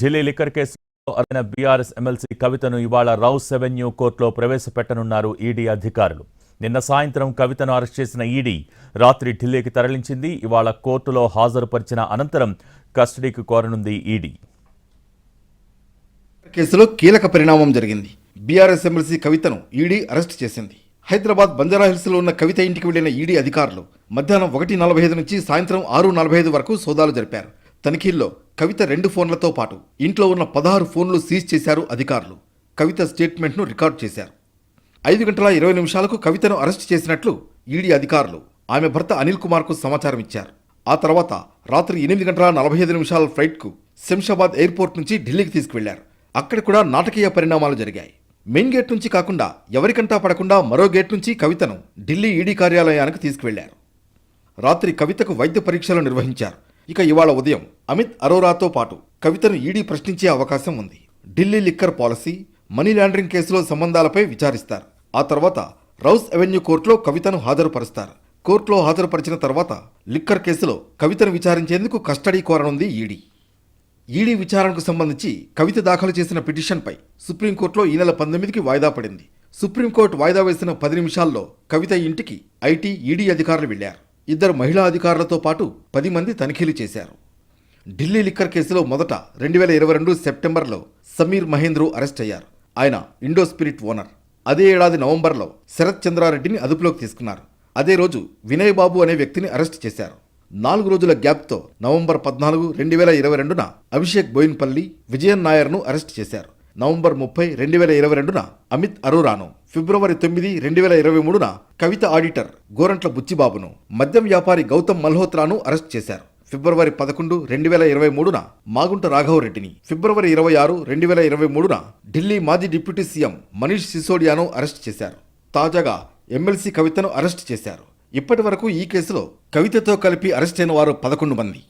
Delhi liquor కేసులో అరైన BRS MLC కవితను ఇవాళ రౌస్ అవెన్యూ కోర్టులో ప్రవేశపెట్టనున్నారు ఈడీ అధికారులు. నిన్న సాయంత్రం కవితను అరెస్ట్ చేసిన ఈడీ రాత్రి ఢిల్లీకి తరలించింది. ఇవాళ కోర్టులో హాజరుపరిచిన అనంతరం కస్టడీకి కోరనుంది ఈడీ. కేసులో కీలక పరిణామం జరిగింది. బీఆర్ఎస్ ఎమ్మెల్సీ కవితను ఈడీ అరెస్ట్ చేసింది. హైదరాబాద్ బంజారాహిల్స్లో ఉన్న కవిత ఇంటికి వెళ్ళిన ఈడీ అధికారులు మధ్యాహ్నం ఒకటి నలభై ఐదు నుంచి సాయంత్రం ఆరు నలభై ఐదు వరకు సోదాలు జరిపారు. తనిఖీల్లో కవిత రెండు ఫోన్లతో పాటు ఇంట్లో ఉన్న పదహారు ఫోన్లు సీజ్ చేశారు అధికారులు. కవిత స్టేట్మెంట్ను రికార్డ్ చేశారు. ఐదు గంటల ఇరవై నిమిషాలకు కవితను అరెస్ట్ చేసినట్లు ఈడీ అధికారులు ఆమె భర్త అనిల్ కుమార్కు సమాచారం ఇచ్చారు. ఆ తర్వాత రాత్రి ఎనిమిది గంటల నలభై ఐదు నిమిషాల ఫ్లైట్కు శంషాబాద్ ఎయిర్పోర్ట్ నుంచి ఢిల్లీకి తీసుకువెళ్ళారు. అక్కడ కూడా నాటకీయ పరిణామాలు జరిగాయి. మెయిన్ గేట్ నుంచి కాకుండా ఎవరికంటా పడకుండా మరో గేట్ నుంచి కవితను ఢిల్లీ ఈడీ కార్యాలయానికి తీసుకువెళ్ళారు. రాత్రి కవితకు వైద్య పరీక్షలు నిర్వహించారు. ఇక ఇవాళ ఉదయం అమిత్ అరోరాతో పాటు కవితను ఈడీ ప్రశ్నించే అవకాశం ఉంది. Delhi liquor policy money laundering కేసులో సంబంధాలపై విచారిస్తారు. ఆ తర్వాత రౌస్ అవెన్యూ కోర్టులో కవితను హాజరుపరుస్తారు. కోర్టులో హాజరుపరిచిన తర్వాత లిక్కర్ కేసులో కవితను విచారించేందుకు కస్టడీ కోరనుంది ఈడీ. ఈడీ విచారణకు సంబంధించి కవిత దాఖలు చేసిన పిటిషన్పై సుప్రీంకోర్టులో ఈ నెల పంతొమ్మిదికి వాయిదా పడింది. సుప్రీంకోర్టు వాయిదా వేసిన పది నిమిషాల్లో కవిత ఇంటికి ఐటీ ఈడీ అధికారులు వెళ్ళారు. ఇద్దరు మహిళా అధికారులతో పాటు పది మంది తనిఖీలు చేశారు. ఢిల్లీ లిక్కర్ కేసులో మొదట రెండు వేల ఇరవై రెండు సెప్టెంబర్లో సమీర్ మహేంద్రు అరెస్ట్ అయ్యారు. ఆయన ఇండో స్పిరిట్ ఓనర్. అదే ఏడాది నవంబర్లో శరత్ చంద్రారెడ్డిని అదుపులోకి తీసుకున్నారు. అదే రోజు వినయ్ బాబు అనే వ్యక్తిని అరెస్ట్ చేశారు. నాలుగు రోజుల గ్యాప్తో నవంబర్ పద్నాలుగు రెండు వేల ఇరవై రెండున అభిషేక్ బోయిన్పల్లి విజయన్ నాయర్ను అరెస్ట్ చేశారు. నవంబర్ ముప్పై రెండు వేల ఇరవై రెండున అమిత్ అరోరాను. ఫిబ్రవరి తొమ్మిది రెండు వేల ఇరవై మూడున కవిత ఆడిటర్ గోరంట్ల బుచ్చిబాబును మద్యం వ్యాపారి గౌతమ్ మల్హోత్రాను అరెస్ట్ చేశారు. ఫిబ్రవరి పదకొండు రెండు వేల ఇరవై మూడున మాగుంట రాఘవరెడ్డిని. ఫిబ్రవరి ఇరవై ఆరు రెండు వేల ఇరవై మూడున ఢిల్లీ మాజీ డిప్యూటీ సీఎం మనీష్ సిసోడియాను అరెస్ట్ చేశారు. తాజాగా ఎమ్మెల్సీ కవితను అరెస్ట్ చేశారు. ఇప్పటి వరకు ఈ కేసులో కవితతో కలిపి అరెస్ట్ అయిన వారు పదకొండు మంది.